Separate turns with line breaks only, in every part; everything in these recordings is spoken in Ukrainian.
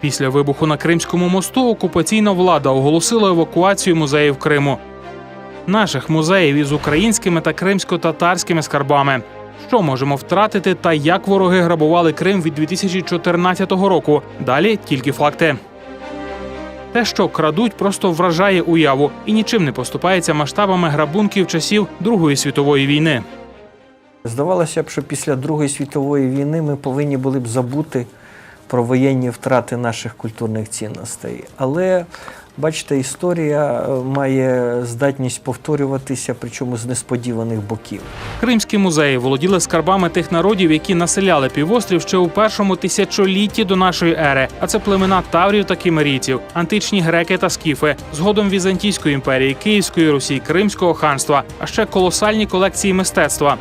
Після вибуху на Кримському мосту окупаційна влада оголосила евакуацію музеїв Криму. Наших музеїв із українськими та кримсько-татарськими скарбами. Що можемо втратити та як вороги грабували Крим від 2014 року? Далі тільки факти. Те, що крадуть, просто вражає уяву і нічим не поступається масштабами грабунків часів Другої світової війни.
Здавалося б, що після Другої світової війни ми повинні були б забути про воєнні втрати наших культурних цінностей. Але бачите, історія е, має здатність повторюватися, причому з несподіваних боків.
Кримські музеї володіли скарбами тих народів, які населяли півострів ще у першому тисячолітті до нашої ери. А це племена таврів та кімерійців, античні греки та скіфи, згодом Візантійської імперії, Київської Русі, Кримського ханства, а ще колосальні колекції мистецтва.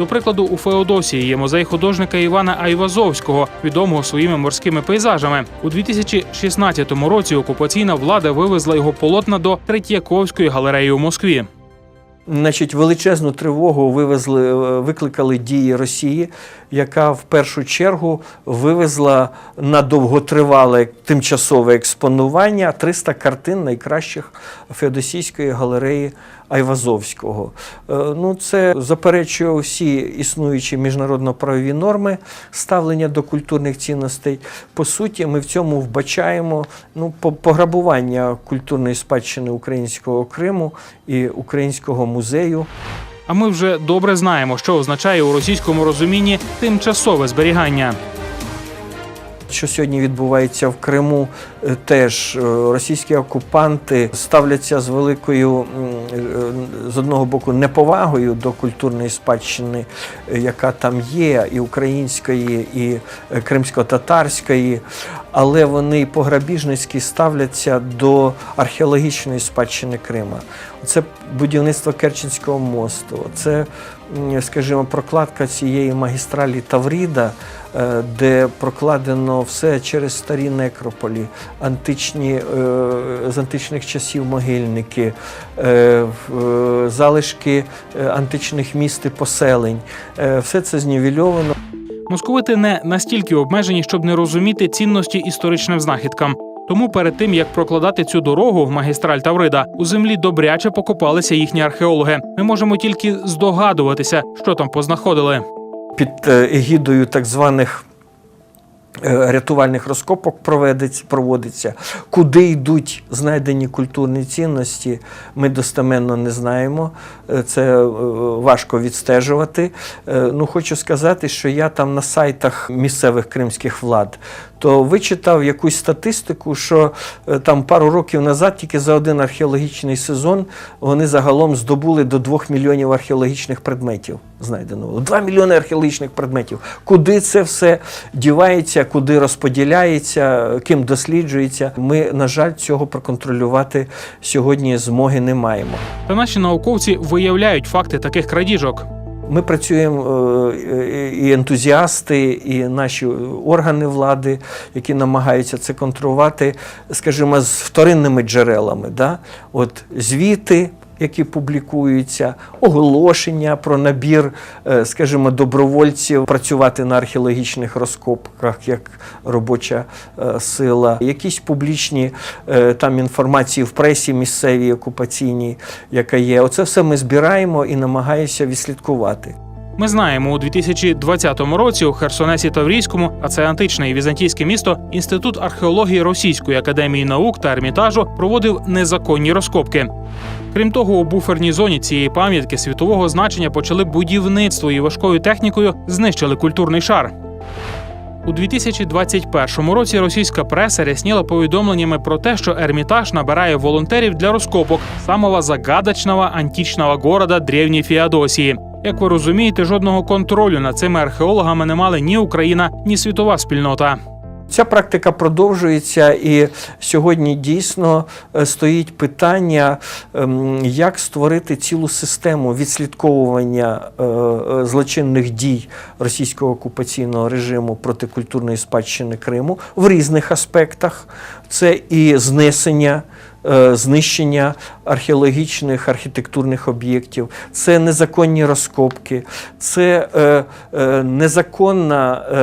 До прикладу, у Феодосії є музей художника Івана Айвазовського, відомого своїми морськими пейзажами. У 2016 році окупаційна влада вивезла його полотна до Третьяковської галереї у Москві.
Значить, величезну тривогу вивезли, е, викликали дії Росії, яка в першу чергу вивезла на довготривале тимчасове експонування 300 картин найкращих Феодосійської галереї Айвазовського. Е, Ну, це заперечує всі існуючі міжнародно-правові норми ставлення до культурних цінностей. По суті, ми в цьому вбачаємо ну, по- пограбування культурної спадщини українського Криму і українського музею.
А ми вже добре знаємо, що означає у російському розумінні тимчасове зберігання.
Що сьогодні відбувається в Криму, е, теж е, російські окупанти ставляться з великою е, з одного боку неповагою до культурної спадщини, яка там є, і української, і кримсько-татарської, але вони по-грабіжницьки ставляться до археологічної спадщини Крима. Це будівництво Керченського мосту, це, скажімо, прокладка цієї магістралі Тавріда, е, де прокладено все через старі некрополі, античні, е, з античних часів могильники, е, залишки античних міст і поселень. Все це знівельовано.
Московити не настільки обмежені, щоб не розуміти цінності історичним знахідкам. Тому перед тим як прокладати цю дорогу, магістраль Таврида, у землі добряче покопалися їхні археологи. Ми можемо тільки здогадуватися, що там познаходили.
під е, егідою так званих рятувальних розкопок проводиться. Куди йдуть знайдені культурні цінності, ми достеменно не знаємо. Е, Це е, важко відстежувати. Е, Ну, хочу сказати, що я там на сайтах місцевих кримських влад то вичитав якусь статистику, що е, там пару років назад тільки за один археологічний сезон вони загалом здобули до 2 мільйонів археологічних предметів знайденого. 2 мільйони археологічних предметів. Куди це все дівається, куди розподіляється, ким досліджується. Ми, на жаль, цього проконтролювати сьогодні змоги не маємо.
Та наші науковці виявляють факти таких крадіжок.
Ми працюємо е, і ентузіасти, і наші органи влади, які намагаються це контролювати, скажімо, з вторинними джерелами. Да? От звіти. Які публікуються, оголошення про набір, е, скажімо, добровольців працювати на археологічних розкопках як робоча е, сила, якісь публічні е, там інформації в пресі місцевій окупаційній, яка є. Оце все ми збираємо і намагаємося відслідкувати.
Ми знаємо, у 2020 році у Херсонесі Таврійському, а це античне і візантійське місто, інститут археології Російської академії наук та ермітажу проводив незаконні розкопки. Крім того, у буферній зоні цієї пам'ятки світового значення почали будівництво і важкою технікою знищили культурний шар. У 2021 році російська преса рясніла повідомленнями про те, що Ермітаж набирає волонтерів для розкопок самого загадочного античного города древньої Феодосії. Як ви розумієте, жодного контролю над цими археологами не мали ні Україна, ні світова спільнота.
Ця практика продовжується, і сьогодні дійсно е, стоїть питання, ем, як створити цілу систему відслідковування е, е, злочинних дій російського окупаційного режиму проти культурної спадщини Криму в різних аспектах. Це і знесення знищення археологічних архітектурних об'єктів, це незаконні розкопки, це е, е, незаконна е,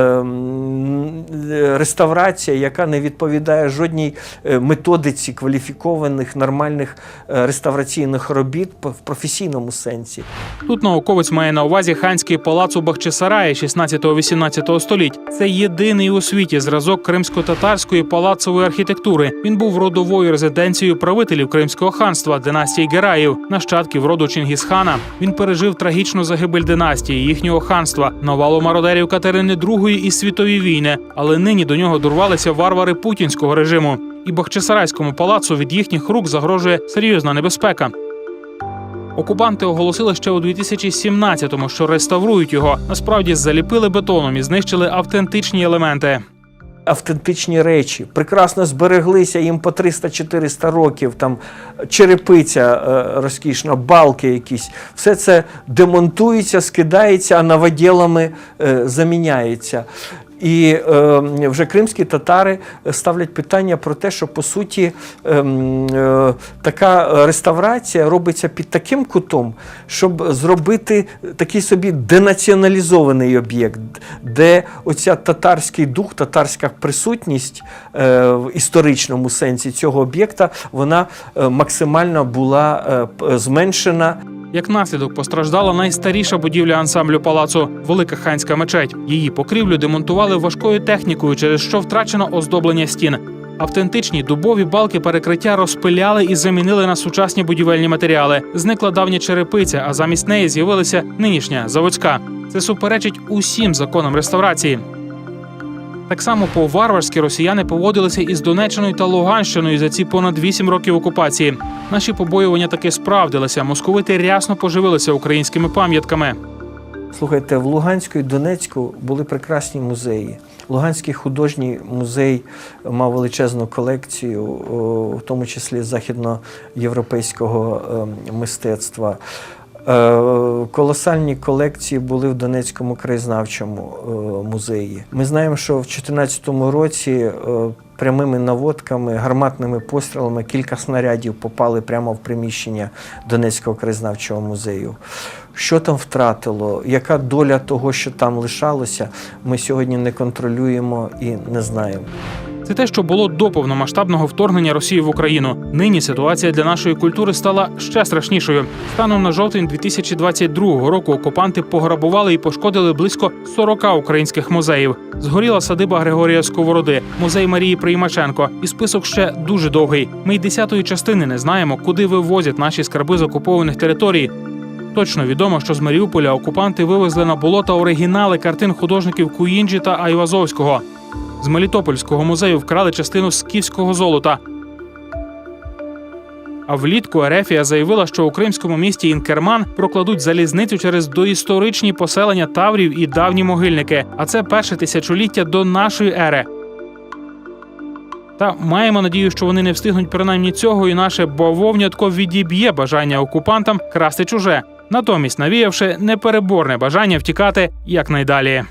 е, реставрація, яка не відповідає жодній е, методиці кваліфікованих нормальних е, реставраційних робіт в професійному сенсі.
Тут науковець має на увазі ханський палац у Бахчисараї 16-18 століть. Це єдиний у світі зразок кримсько-татарської палацової архітектури. Він був родовою резиденцією правителів Кримського ханства династії Гераїв, нащадків роду Чингісхана. Він пережив трагічну загибель династії їхнього ханства, навалу мародерів Катерини II і світові війни. Але нині до нього дорвалися варвари путінського режиму. І Бахчисарайському палацу від їхніх рук загрожує серйозна небезпека. Окупанти оголосили ще у 2017-му, що реставрують його. Насправді заліпили бетоном і знищили автентичні елементи.
Автентичні речі, прекрасно збереглися їм по 300-400 років, там черепиця е, розкішна, балки якісь. Все це демонтується, скидається, а новоділами е, заміняється. І е, вже кримські татари ставлять питання про те, що по суті ем, е, така реставрація робиться під таким кутом, щоб зробити такий собі денаціоналізований об'єкт, де оця татарський дух, татарська присутність е, в історичному сенсі цього об'єкта, вона е, максимально була е, зменшена.
Як наслідок постраждала найстаріша будівля ансамблю палацу Велика ханська мечеть. Її покрівлю демонтували важкою технікою, через що втрачено оздоблення стін. Автентичні дубові балки перекриття розпиляли і замінили на сучасні будівельні матеріали. Зникла давня черепиця, а замість неї з'явилася нинішня заводська. Це суперечить усім законам реставрації. Так само по-варварськи росіяни поводилися із Донеччиною та Луганщиною за ці понад вісім років окупації. Наші побоювання таки справдилися. Московити рясно поживилися українськими пам'ятками.
Слухайте, в Луганську і Донецьку були прекрасні музеї. Луганський художній музей мав величезну колекцію, в тому числі західноєвропейського е, мистецтва. Е, Колосальні колекції були в Донецькому краєзнавчому е, музеї. Ми знаємо, що в 2014 році е, прямими наводками, гарматними пострілами кілька снарядів попали прямо в приміщення Донецького краєзнавчого музею. Що там втратило, яка доля того, що там лишалося, ми сьогодні не контролюємо і не знаємо.
Це те, що було до повномасштабного вторгнення Росії в Україну. Нині ситуація для нашої культури стала ще страшнішою. Станом на жовтень 2022 року окупанти пограбували і пошкодили близько 40 українських музеїв. Згоріла садиба Григорія Сковороди, музей Марії Приймаченко. І список ще дуже довгий. Ми й десятої частини не знаємо, куди вивозять наші скарби з окупованих територій. Точно відомо, що з Маріуполя окупанти вивезли на болота оригінали картин художників Куїнджі та Айвазовського. З Мелітопольського музею вкрали частину скіфського золота. А влітку Ерефія заявила, що у кримському місті Інкерман прокладуть залізницю через доісторичні поселення таврів і давні могильники. А це перше тисячоліття до нашої ери. Та маємо надію, що вони не встигнуть принаймні цього, і наше бавовнятко відіб'є бажання окупантам красти чуже, натомість навіявши непереборне бажання втікати якнайдалі.